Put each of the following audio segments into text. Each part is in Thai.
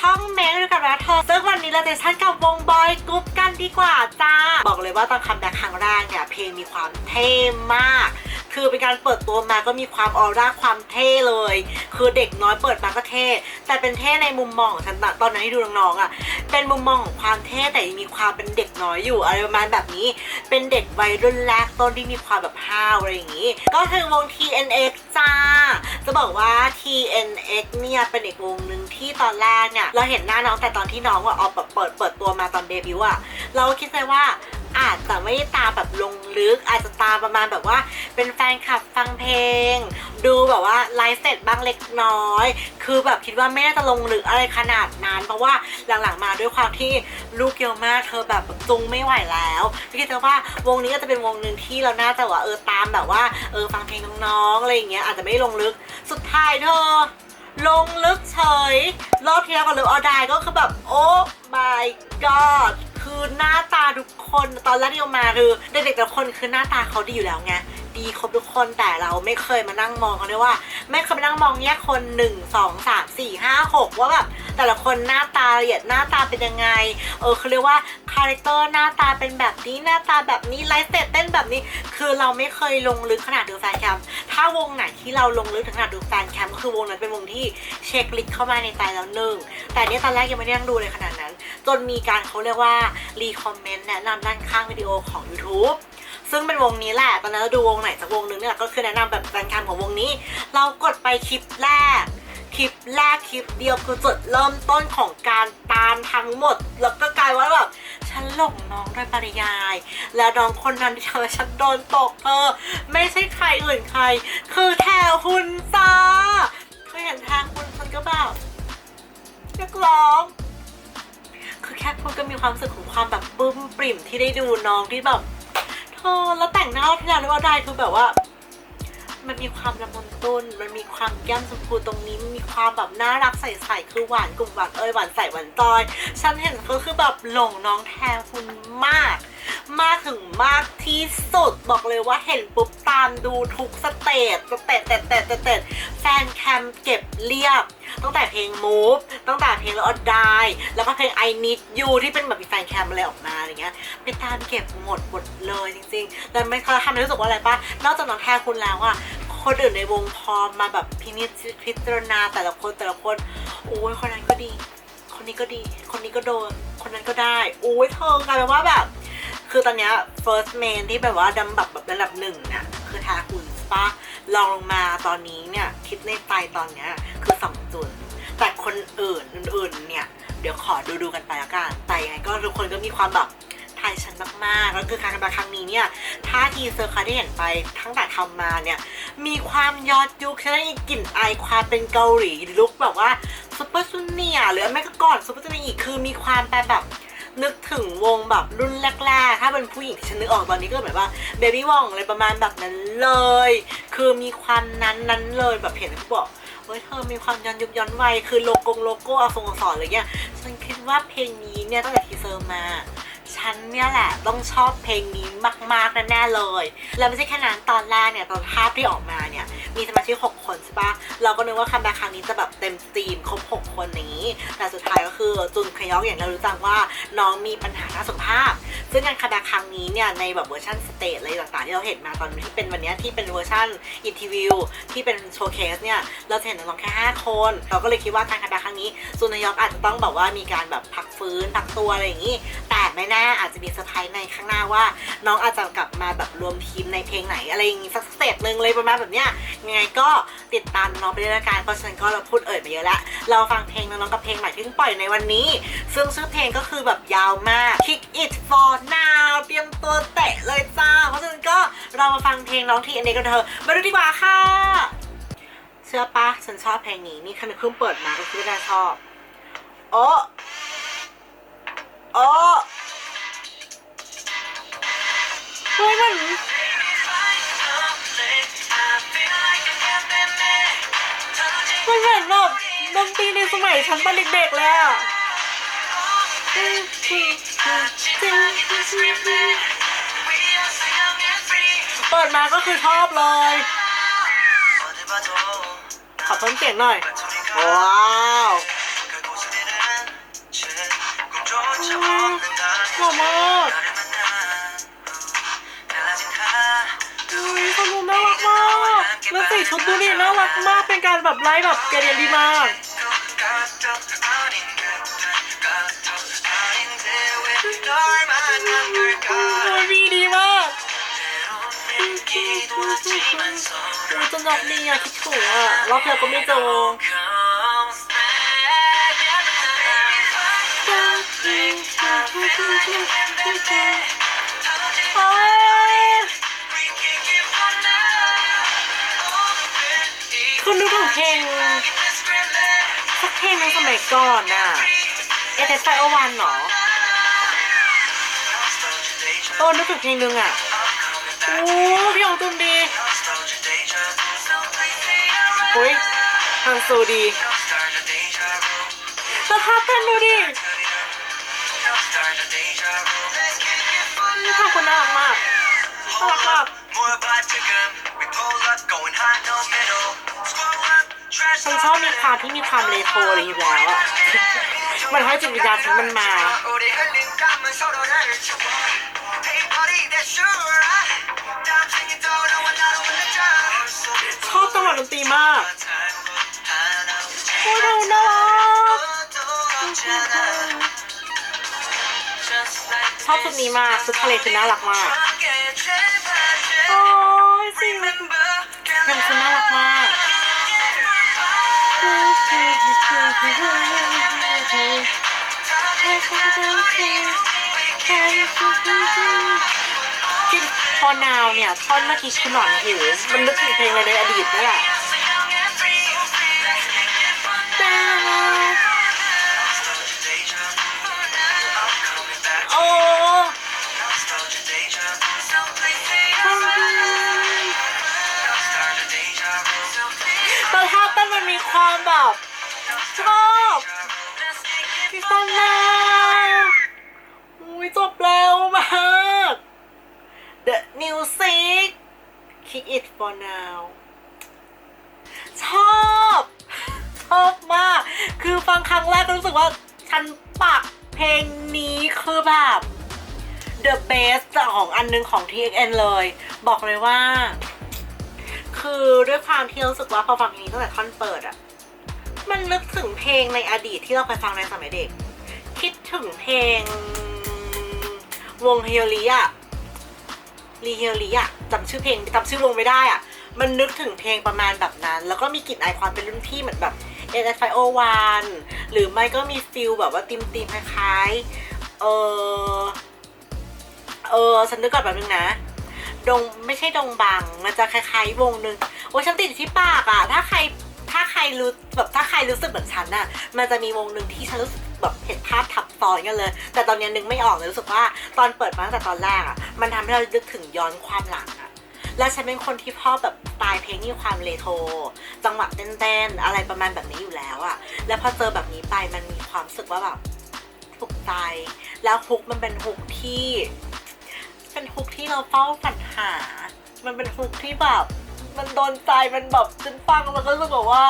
ช่องแมย์ด้วยกันนะเธอซึ่งวันนี้เราจะชั่นกับวงบอยกรุ๊ปกันดีกว่าจ้า บอกเลยว่าตอนคัมแบ็คครั้งแรกเนี่ยเพลงมีความเท่มาก คือเป็นการเปิดตัวมาก็มีความออร่าความเท่เลย คือเด็กน้อยเปิดมาก็เท่ แต่เป็นเท่ในมุมมองของฉันตอนนั้นที่ดูน้องๆอะ เป็นมุมมองของความเท่แต่ยังมีความเป็นเด็กน้อยอยู่อะไรประมาณแบบนี้ เป็นเด็กวัยรุ่นแรกต้นที่มีความแบบห้าวอะไรอย่างนี้ ก็คือวง TNX จ้า จะบอกว่า TNX เนี่ยเป็นอีกวงหนึ่งที่ตอนแรกเนี่ยเราเห็นหน้าน้องแต่ตอนที่น้องว่าออกแบบเปิดเปิดตัวมาตอนเดบิวต์อะเราคิดเลยว่า อาจจะไม่ได้ตามแบบลงลึก อาจจะตามประมาณแบบว่า เป็นแฟนคลับฟังเพลง ดูแบบว่าไลฟ์เสร็จบ้างเล็กน้อย คือแบบคิดว่าไม่น่าจะลงลึกอะไรขนาดนั้น เพราะว่าหลังๆมาด้วยความที่ลูกเยอะมากเธอแบบจุงไม่ไหวแล้วคิดว่าวงนี้ก็จะเป็นวงหนึ่งที่เราน่าจะว่าเออตามแบบว่าเออฟังเพลงน้องๆอะไรอย่างเงี้ยอาจจะไม่ลงลึกสุดท้ายเธอลงลึกเฉย รอบที่แล้วกับเลิฟออดายก็คือแบบ โอ้ my god คือหน้าตาทุกคนตอนแรกที่ออกมาคือเด็กๆแต่ละคนคือหน้าตาเขาดีอยู่แล้วไงดีครบทุกคนแต่เราไม่เคยมานั่งมองกันเลยว่า ไม่เคยมานั่งมองแยกคนหนึ่งสองสามสี่ห้าหกว่าแบบ แต่ละคนหน้าตาละเอียดหน้าตาเป็นยังไง เออเขาเรียกว่าคาแรคเตอร์หน้าตาเป็นแบบนี้หน้าตาแบบนี้ไลฟ์สเตตเต้นแบบนี้ คือเราไม่เคยลงลึกขนาดดูแฟนแคมถ้าวงไหนที่เราลงลึกถึงขนาดดูแฟนแคมก็คือวงนั้นเป็นวงที่เช็คลิสต์เข้ามาในใจแล้วหนึ่งแต่เนี่ยตอนแรกยังไม่ได้นั่งดูเลยขนาดนั้น จนมีการเขาเรียกว่ารีคอมเมนต์แนะนำด้านข้างวิดีโอของ YouTube ซึ่งเป็นวงนี้แหละ ตอนนั้นเราดูวงไหนสักวงหนึ่งเนี่ยก็คือแนะนำแบบแฟนคลับของวงนี้ เรากดไปคลิปแรก คลิปแรกคลิปเดียวคือจุดเริ่มต้นของการตามทั้งหมด แล้วก็กลายว่าแบบฉันหลงน้องด้วยปริยาย และน้องคนนั้นที่เธอฉันโดนตกเธอไม่ใช่ใครอื่นใคร คือแทคุณจ้าคือเห็นแทคุณฉันก็แบบอยกร้องคือแค่พูดก็มีความรู้สึกของความแบบปลื้มปริ่มที่ได้ดูน้องที่แบบเธอแล้วแต่งหน้าที่แล้วว่าได้คือแบบว่า มันมีความละมุนต้นมันมีความแก้มชมพูตรงนี้มันมีความแบบน่ารักใสๆคือหวานกลุ่มหวานเอ้ยหวานใสหวานจอย ฉันเห็นก็คือแบบหลงน้องแทนคุณมาก มากถึงมากที่สุดบอกเลยว่าเห็นปุ๊บตามดูทุกสเตจสเตจเตจเตจเตจเตจแฟนแคมเก็บเรียบ ตั้งแต่เพลง Move ตั้งแต่เพลง Lord Die แล้วก็เพลง I Need You ที่เป็นแบบมีแฟนแคมอะไรออกมาอะไรเงี้ยไปตามเก็บหมดหมดเลยจริงๆแต่ไม่เคยทำให้รู้สึกว่าอะไรปะนอกจากน้องแทนคุณแล้วอะคนอื่นในวงพอมาแบบพินิจพิจารณาแต่ละคนแต่ละคนโอ้ยคนนั้นก็ดี คนนี้ก็ดี คนนี้ก็โดน คนนั้นก็ได้โอ้ยเธอกลายเป็นว่าแบบ คือตอนเนี้ย first main ที่แบบว่าดำแบบแบบระดับหนึ่งน่ะคือทาคุณสปะลองลงมาตอนนี้เนี่ยคิดในใจตอนเนี้ยคือสองจุดแต่คนอื่นอื่นๆเนี่ย เดี๋ยวขอดูดูกันไปละกันแต่ยังไงก็ทุกคนก็มีความแบบไทยชันมากๆแล้วคือการกำลังครั้งนี้เนี่ยถ้าทีเซอร์คาที่เห็นไปทั้งแต่ทำมาเนี่ย มีความยอดยุคใช่ไหมกลิ่นอายความเป็นเกาหลีลุกแบบว่าซุปเปอร์ซูเนียหรือไม่ก็ก่อนซุปเปอร์ซูเนียอีกคือมีความแปลแบบ นึกถึงวงแบบรุ่นแรกๆ ถ้าเป็นผู้หญิงที่ฉันนึกออกตอนนี้ก็แบบว่าเบบี้วองอะไรประมาณแบบนั้นเลย คือมีความนั้นนั้นเลยแบบเห็นเขาบอกเฮ้ยเธอมีความย้อนยุคย้อนวัยคือโลโก้โลโก้อาฟงอักษรอะไรเงี้ย ฉันคิดว่าเพลงนี้เนี่ยตั้งแต่ทีเซอร์มา ฉันเนี่ยแหละต้องชอบเพลงนี้มากๆแน่ๆเลย แล้วไม่ใช่แค่นั้นตอนแรกเนี่ยตอนภาพที่ออกมาเนี่ยมีสมาชิก 6 คนใช่ปะเราก็นึกว่าคัมแบ็คครั้งนี้จะแบบเต็มทีมครบ 6 คนนี้ แต่สุดท้ายก็คือจุนคยอกอย่างเรารู้จักว่าน้องมีปัญหาทางสุขภาพ ซึ่งการคัมแบ็คครั้งนี้เนี่ยในแบบเวอร์ชันสเตจอะไรต่างๆ ที่เราเห็นมาตอนที่เป็นวันนี้ที่เป็นเวอร์ชันอินทิวิวที่เป็นโชว์เคสเนี่ยเราจะเห็นน้องๆแค่ 5 คน เราก็เลยคิดว่าการคัมแบ็คครั้งนี้จุนยอกอาจจะต้องแบบว่ามีการแบบพักฟื้นพักตัวอะไรอย่างนี้ แต่ไม่แน่อาจจะมีเซอร์ไพรส์ในข้างหน้าว่า น้องอาจจะกลับมาแบบรวมทีมในเพลงไหนอะไรอย่างงี้สักสเตจหนึ่งเลยประมาณแบบเนี้ยยังไงก็ติดตามน้องไปด้วยละกันเพราะฉะนั้นก็เราพูดเอ่ยมาเยอะแล้วเราฟังเพลงน้องๆกับเพลงใหม่ที่เพิ่งปล่อยในวันนี้ ซึ่งชื่อเพลงก็คือแบบยาวมาก Kick It For Now เตรียมตัวเตะเลยจ้า เพราะฉะนั้นก็เรามาฟังเพลงน้องทีเอ็นเกันเถอะมาดูดีกว่าค่ะ เชื่อปะฉันชอบเพลงนี้นี่คันเพิ่งเปิดมาก็คือได้ชอบ โอ้โอ้เฮ้ยมันมันเหมือนแบบดนตรีในสมัยฉันตอนเด็กๆเลยอะ เปิดมาก็คือชอบเลย ขอบพิ่มเสียงหน่อย ว้าวหล่อมากดูน่ารักมากแล้วสีชุดดูนี่น่ารักมาก เป็นการแบบไลฟ์แบบเกเรดีมาก โอ้ยมีดีมากอุ้ยจะนอกนี่อะคิดถึงอะรอบเดียวก็ไม่เจอโอ้ยคุณนึกถึงเพลงสักเพลงในงสมัยก่อนน่ะเอเทสไฟโอวันเหรอ โอ้นึกถึงเพลงนึงอะโอ้พี่ของตุนดีอุ้ยทางซูดีแล้วท่าเต้นดูดินี่ทำคนน่ารักมากน่ารักมากฉันชอบมีความที่มีความเลโทรอะไรอยู่แล้วอะมันให้จิตวิญญาณฉันมันมา ชอบจังหวะดนตรีมากโอ้ยดูน่ารักชอบชุดนี้มากชุดทะเลคือน่ารักมาก โอ้ยจริงเลยยังคือน่ารักมาก พอนาวเนี่ยท่อนเมื่อกี้คือหนอนหิวมันนึกถึงเพลงอะไรในอดีตนี่แหละ The music kick it for now ชอบ ชอบมาก คือฟังครั้งแรกรู้สึกว่า ฉันปักเพลงนี้คือแบบ the best ของอันนึงของ TXN เลย บอกเลยว่า คือด้วยความที่รู้สึกว่าพอฟังเพลงนี้ตั้งแต่ท่อนเปิดอะมันนึกถึงเพลงในอดีตที่เราเคยฟังในสมัยเด็ก คิดถึงเพลงวงเฮียรีอะ รีเฮียรีอะจำชื่อเพลงจำชื่อวงไม่ได้อะมันนึกถึงเพลงประมาณแบบนั้น แล้วก็มีกลิ่นอายความเป็นรุ่นพี่เหมือนแบบ n s 5 0 1หรือไม่ก็มีฟิลแบบว่าติมติมคล้ายๆ เออเออฉันนึกก่อนแบบนึงนะ ดงไม่ใช่ดงบัง มันจะคล้ายๆวงหนึ่งโอ้ฉันติดที่ปากอะถ้าใครถ้าใครรู้แบบถ้าใครรู้สึกเหมือนฉันน่ะมันจะมีวงหนึ่งที่ฉันรู้สึก แบบเห็นภาพทับซ้อนกันเลย แต่ตอนนี้นึกไม่ออกเลยรู้สึกว่าตอนเปิดมาตั้งแต่ตอนแรกอะมันทำให้เรานึกถึงย้อนความหลังอะแล้วฉันเป็นคนที่ชอบแบบสไตล์เพลงที่ความเลโทรจังหวะเต้นๆอะไรประมาณแบบนี้อยู่แล้วอะแล้วพอเจอแบบนี้ไปมันมีความรู้สึกว่าแบบถูกใจ แล้วฮุกมันเป็นฮุกที่เป็นฮุกที่เราเฝ้าฝันหา มันเป็นฮุกที่แบบ มันโดนใจมันแบบฉันฟังแล้วก็รู้สึกแบบว่า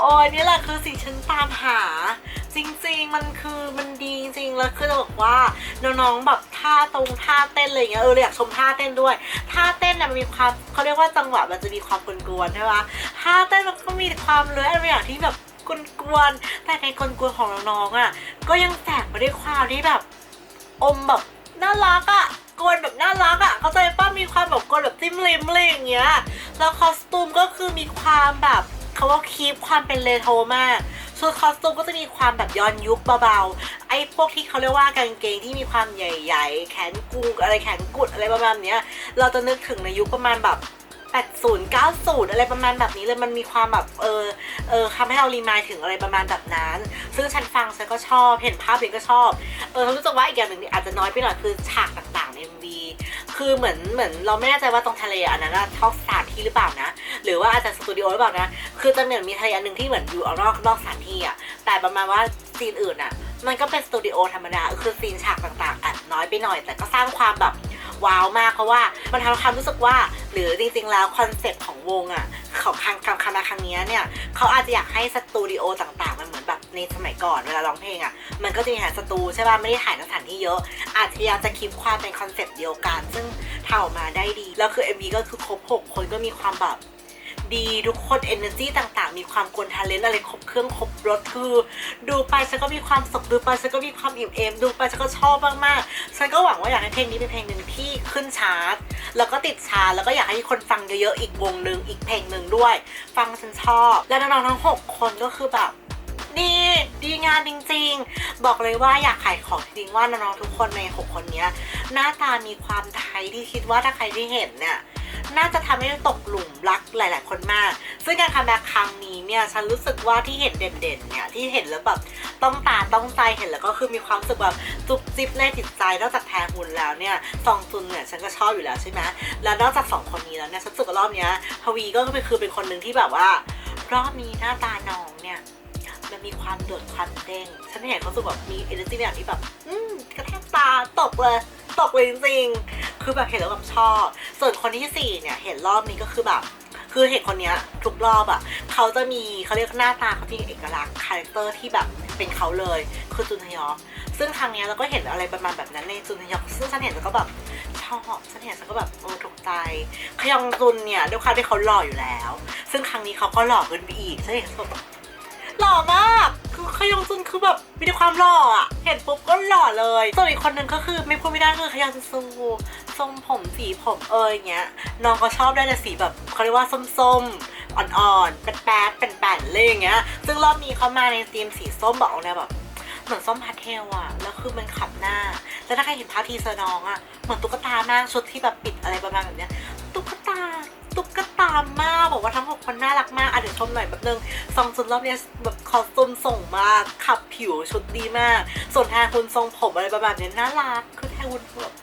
โอ้ยนี่แหละคือสิ่งฉันตามหา จริง ๆ มันคือมันดีจริงๆแล้วคือจะบอกว่าน้องๆแบบท่าตรงท่าเต้นอะไรเงี้ยเอออยากชมท่าเต้นด้วยท่าเต้นน่ะมันมีความเขาเรียกว่าจังหวะมันจะมีความกวนๆใช่ปะท่าเต้นมันก็มีความเลื้อยอะไรอย่างที่แบบกวนๆแต่ในกวนๆของน้องๆอะก็ยังแฝงมาด้วยความที่แบบ อมแบบน่ารักอะกวนแบบน่ารักอะเข้าใจป้ามีความแบบกวนแบบจิ้มลิ้มอะไรอย่างเงี้ยแล้วคอสตูมก็คือมีความแบบ เขาว่าคีปความเป็นเรโทรมากส่วนคอสตูมก็จะมีความแบบย้อนยุคเบาๆ ไอ้พวกที่เขาเรียกว่ากางเกงที่มีความใหญ่ๆ แขนกุงอะไรแขนกุดอะไรประมาณเนี้ย เราจะนึกถึงในยุคประมาณแบบ80 90 อะไรประมาณแบบนี้เลยมันมีความแบบเออเออทำให้เรารีมายถึงอะไรประมาณแบบนั้น ซึ่งฉันฟังฉันก็ชอบเห็นภาพเองก็ชอบ เออรู้สึกว่าอีกอย่างหนึ่งอาจจะน้อยไปหน่อยคือฉากต่างๆใน คือเหมือนเหมือนเราไม่แน่ใจว่าตรงทะเลอันนั้นท้อสถานที่หรือเปล่านะ หรือว่าอาจจะสตูดิโอหรือเปล่านะ คือจะเหมือนมีทะเลอันหนึ่งที่เหมือนอยู่นอกนอกสถานที่อะแต่ประมาณว่าซีนอื่นอะมันก็เป็นสตูดิโอธรรมดา คือซีนฉากต่างๆอาจน้อยไปหน่อย แต่ก็สร้างความแบบว้าวมากเพราะว่ามันทำให้ความรู้สึกว่า หรือจริงๆแล้วคอนเซ็ปต์ของวงอะของครั้งครั้งคณะครั้งนี้เนี่ยเขาอาจจะอยากให้สตูดิโอต่าง ในสมัยก่อนเวลาร้องเพลงอะ่ะ มันก็จะมีหาสตูใช่ป่ะ ไม่ได้ถ่ายสถานที่เยอะ อาจจะพยายามจะคิดความเป็นคอนเซปต์เดียวกัน ซึ่งทำออกมาได้ดี แล้วคือ MV ก็คือครบ 6 คนก็มีความแบบดีทุกคน energy ต่างๆ มีความกวนทาเลนต์อะไรครบเครื่องครบรถคือ ดูไปฉันก็มีความสุขดูไปฉันก็มีความอิ่มเอมดูไปฉันก็ชอบมากๆฉันก็หวังว่าอยากให้เพลงนี้เป็นเพลงหนึ่งที่ขึ้นชาร์ตแล้วก็ติดชาร์ตแล้วก็อยากให้คนฟังเยอะๆอีกวงหนึ่งอีกเพลงหนึ่งด้วย ฟังฉันชอบ และน้องๆทั้ง 6 คนก็คือแบบ นี่ดีงานจริงๆ บอกเลยว่าอยากขายของจริงว่าน้องๆทุกคนใน 6 คนนี้หน้าตามีความไทยที่คิดว่าถ้าใครได้เห็นเนี่ยน่าจะทำให้ตกหลุมรักหลาย ๆ คนมาก ซึ่งการคัมแบ็คครั้งนี้เนี่ย ฉันรู้สึกว่าที่เห็นเด่น ๆ เนี่ย ที่เห็นแล้วแบบต้องตาต้องใจเห็นแล้วก็คือมีความรู้สึกแบบจุบจิบในจิตใจนอกจากแทหุ่นแล้วเนี่ยซองซุนเนี่ยฉันก็ชอบอยู่แล้วใช่ไหมแล้วนอกจากสองคนนี้แล้วเนี่ยฉันรู้สึกว่ารอบเนี้ยทวีก็คือเป็นคนหนึ่งที่แบบว่า รอบนี้หน้าตาน้องเนี่ย มีความโดดความเด้งฉันเห็นเขาสึกแบบมี energy แบบที่แบบ อืมกระแทกตาตกเลย ตกเลยจริงๆ คือแบบเห็นแล้วแบบชอบ ส่วนคนที่สี่เนี่ยเห็นรอบนี้ก็คือแบบ คือเห็นคนเนี้ยทุกรอบอะ่ะ เขาจะมีเขาเรียกหน้าตาเขาที่มีเอกลักษณ์คาแรคเตอร์ที่แบบเป็นเขาเลย คือจุนฮยอกซึ่งทางเนี้ยเราก็เห็นอะไรประมาณแบบนั้นในจุนฮยอกซึ่งฉันเห็นแล้วก็แบบชอบฉันเห็นฉันก็แบบเออถูกใจขยองจุนเนี่ยด้วยความที่เขาหล่ออยู่แล้ว ซึ่งครั้งนี้เขาก็หล่อขึ้นไปอีกฉันเห็นแบบหล่อมาก ขยองซุนคือแบบมีแต่ความหล่ออะเห็นปุ๊บก็หล่อเลยส่วนอีกคนนึงก็คือไม่พูดไม่ได้คือขยองซุนทรงผมสีผมเอยอย่างเงี้ยน้องก็ชอบได้แต่สีแบบเขาเรียกว่าส้มๆอ่อนๆแป๊ดๆเป็นแป่นๆเลยอย่างเงี้ย ซึ่งรอบนี้เขามาในธีมสีส้มบอกเนี่ยแบบเหมือนส้มพาสเทลอะแล้วคือมันขับหน้า แล้วถ้าใครเห็นภาพทีเซอร์น้องอะเหมือนตุ๊กตามากชุดที่แบบปิดอะไรประมาณแบบเนี้ยตุ๊กตาตุ๊กตามากบอกว่าทั้ง คนน่ารักมากอะเดี๋ยวชมหน่อยแบบนึงซองซุนรอบเนี้ยแบบคอสตูมส่งมากขับผิวชุดดีมาก ส่วนแทนคุณทรงผมอะไรประมาณเนี้ยน่ารักคือแทนคุณแบบ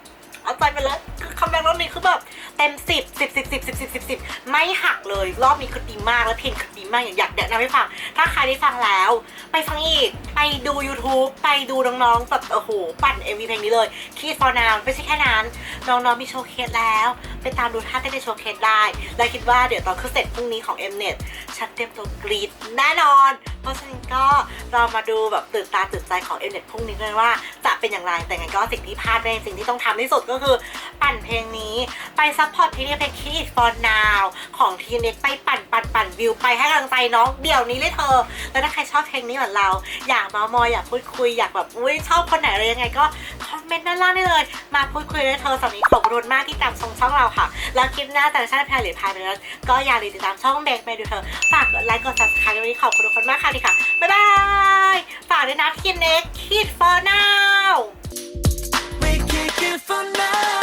เอาใจไปเลยคือคัมแบ็กรอบนี้คือแบบเต็มสิบสิบสิบสิบสิบสิบสิบสิบไม่หักเลยรอบนี้คือดีมากแล้วเพลงคือดีมากอย่ากอยากแนะนำให้ฟัง ถ้าใครได้ฟังแล้ว ไปฟังอีก ไปดู YouTube ไปดูน้องๆแบบโอ้โห ปั่น MV เพลงนี้เลยคีฟอร์นาวไม่ใช่แค่นั้น น้องๆมีโชว์เคสแล้ว ไปตามดูท่าเต้นในโชว์เคสได้ และคิดว่าเดี๋ยวตอนขึ้นเสร็จพรุ่งนี้ของ Mnet ฉันเต็มตัวกรีดแน่นอน เพราะฉะนั้นก็เรามาดูแบบตื่นตาตื่นใจของ Mnet พรุ่งนี้กันว่าจะเป็นอย่างไร แต่ไงก็สิ่งที่พลาดไม่ได้สิ่งที่ต้องทำที่สุดก็คือปั่นเพลงนี้ไปซัพพอร์ตเพลงนี้เพลง Kiss for Now ของทีเน็กไปปั่นปั่นปั่นวิวไปให้กำลังใจน้องเดี๋ยวนี้เลยเธอ แล้วถ้าใครชอบเพลงนี้เหมือนเรา อยากมามอยอยากพูดคุยอยากแบบอุ้ยชอบคนไหนอะไรยังไงก็ มนต์ด้านล่างได้เลย มาพูดคุยด้วยเธอสอหนี้ขอบคุณมากที่ตามชมช่องเราค่ะ แล้วคลิปหน้าแต่ละชาติแพร่หรือพายไปแล้วก็อย่าลืมติดตามช่องแบงค์ไปดูเธอ ฝากกดไลค์กดซับสไครต์วันนี้ขอบคุณทุกคนมากค่ะดีค่ะ บ๊ายบาย ฝากด้วยนะที่เน็กคิด for now We kick it for now